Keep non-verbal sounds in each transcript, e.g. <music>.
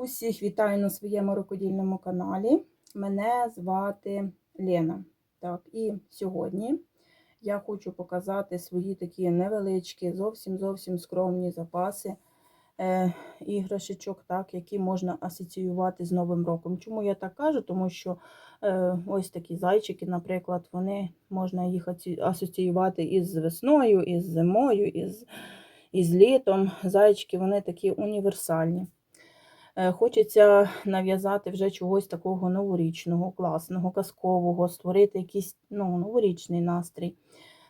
Усіх вітаю на своєму рукодільному каналі. Мене звати Лена. Так, і сьогодні я хочу показати свої такі невеличкі, зовсім зовсім скромні запаси е, іграшечок, так, які можна асоціювати з Новим роком. Чому я так кажу? Тому що е, ось такі зайчики, наприклад, вони можна їх асоціювати із весною, із зимою, із, із літом. Зайчики вони такі універсальні. Е, Хочеться нав'язати вже чогось такого новорічного, класного, казкового, створити якийсь ну, новорічний настрій,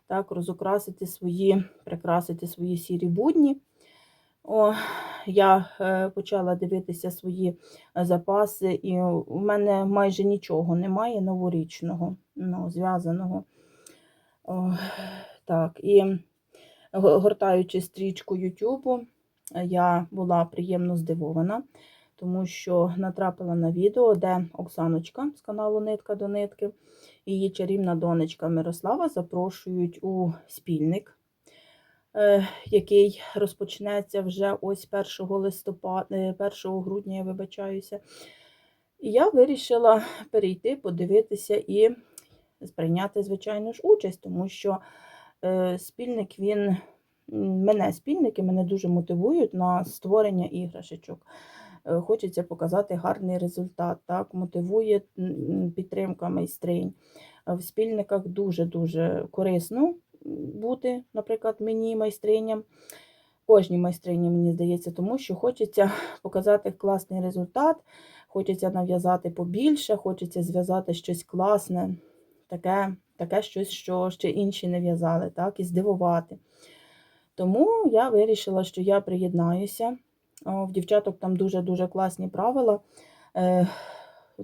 так, розукрасити свої, прикрасити свої сірі будні. О, я е, почала дивитися свої запаси, і у мене майже нічого немає новорічного, ну, зв'язаного. Так, і го- гортаючи стрічку Ютубу, я була приємно здивована, тому що натрапила на відео, де Оксаночка з каналу Нитка до нитки і її чарівна донечка Мирослава запрошують у спільник, е, який розпочнеться вже ось 1 листопада, 1 грудня, я вибачаюся. І я вирішила перейти, подивитися і сприйняти, звичайно ж, участь, тому що е, спільник він мене спільники мене дуже мотивують на створення іграшечок. Е, Хочеться показати гарний результат, так, мотивує підтримка майстринь. Е, В спільниках дуже-дуже корисно бути, наприклад, мені майстриням. Кожній майстрині, мені здається, тому що хочеться <laughs> показати класний результат, хочеться нав'язати побільше, хочеться зв'язати щось класне, таке, таке щось, що ще інші не в'язали, так, і здивувати. Тому я вирішила, що я приєднаюся. В дівчаток там дуже-дуже класні правила, е,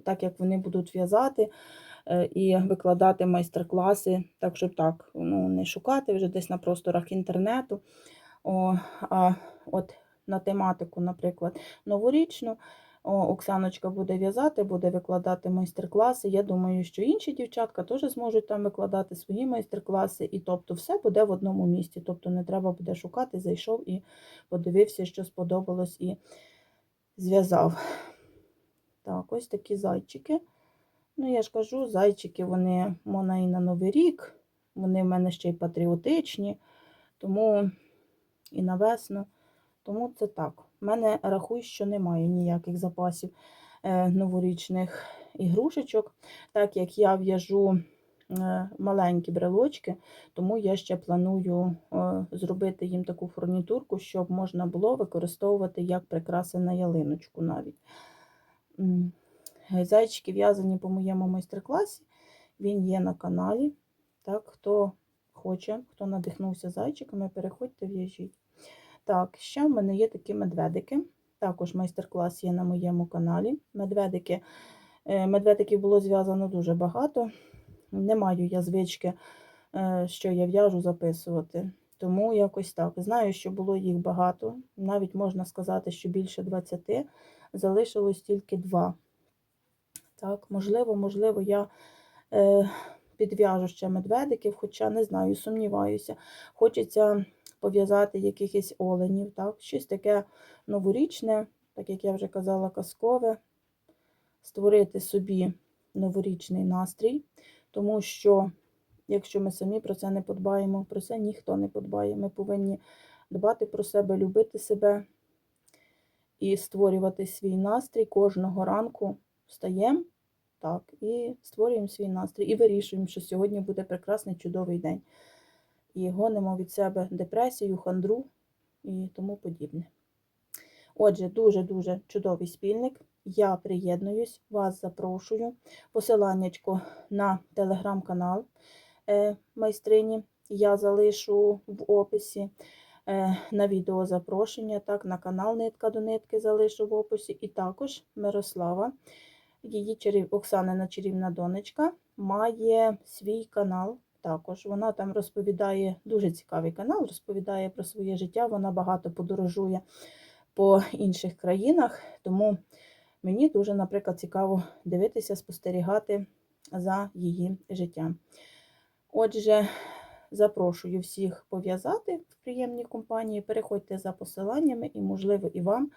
так як вони будуть в'язати е, і викладати майстер-класи, так, щоб так, ну, не шукати вже десь на просторах інтернету. О, а от на тематику, наприклад, новорічну, Оксаночка буде в'язати, буде викладати майстер-класи. Я думаю, що інші дівчатка теж зможуть там викладати свої майстер-класи, і тобто все буде в одному місці. Тобто не треба буде шукати, зайшов і подивився, що сподобалось, і зв'язав. Так, ось такі зайчики. Ну, я ж кажу, зайчики, вони можна і на Новий рік, вони в мене ще й патріотичні, тому і на весну. Тому це так. У мене рахуй, що немає ніяких запасів е, новорічних ігрушечок, так як я в'яжу е, маленькі брелочки, тому я ще планую е, зробити їм таку фурнітурку, щоб можна було використовувати як прикраси на ялиночку навіть. Зайчики в'язані по моєму майстер-класі. Він є на каналі. Так, хто хоче, хто надихнувся зайчиками, переходьте, в'яжіть. Так, ще в мене є такі медведики. Також майстер-клас є на моєму каналі. Медведики, е, медведиків було зв'язано дуже багато. Не маю я звички, е, що я в'яжу записувати. Тому якось так. Знаю, що було їх багато. Навіть можна сказати, що більше 20. Залишилось тільки два. Так, можливо, можливо, я е, підв'яжу ще медведиків, хоча не знаю, сумніваюся. Хочеться пов'язати якихось оленів, так, щось таке новорічне, так як я вже казала, казкове, створити собі новорічний настрій, тому що, якщо ми самі про це не подбаємо, про це ніхто не подбає. Ми повинні дбати про себе, любити себе і створювати свій настрій кожного ранку. Встаємо так, і створюємо свій настрій, і вирішуємо, що сьогодні буде прекрасний чудовий день. І гонимо від себе депресію, хандру і тому подібне. Отже, дуже-дуже чудовий спільник. Я приєднуюсь, вас запрошую. Посиланнячко на телеграм-канал е, майстрині я залишу в описі. Е, на відео запрошення, так, на канал Нитка до нитки залишу в описі. І також Мирослава, її чарів... Оксанина чарівна донечка, має свій канал. Також вона там розповідає дуже цікавий канал, розповідає про своє життя. Вона багато подорожує по інших країнах, тому мені дуже, наприклад, цікаво дивитися, спостерігати за її життям. Отже, запрошую всіх пов'язати в приємній компанії. Переходьте за посиланнями, і, можливо, і вам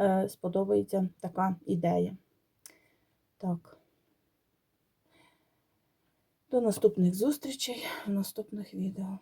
е, сподобається така ідея. Так. До наступних зустрічей в наступних відео.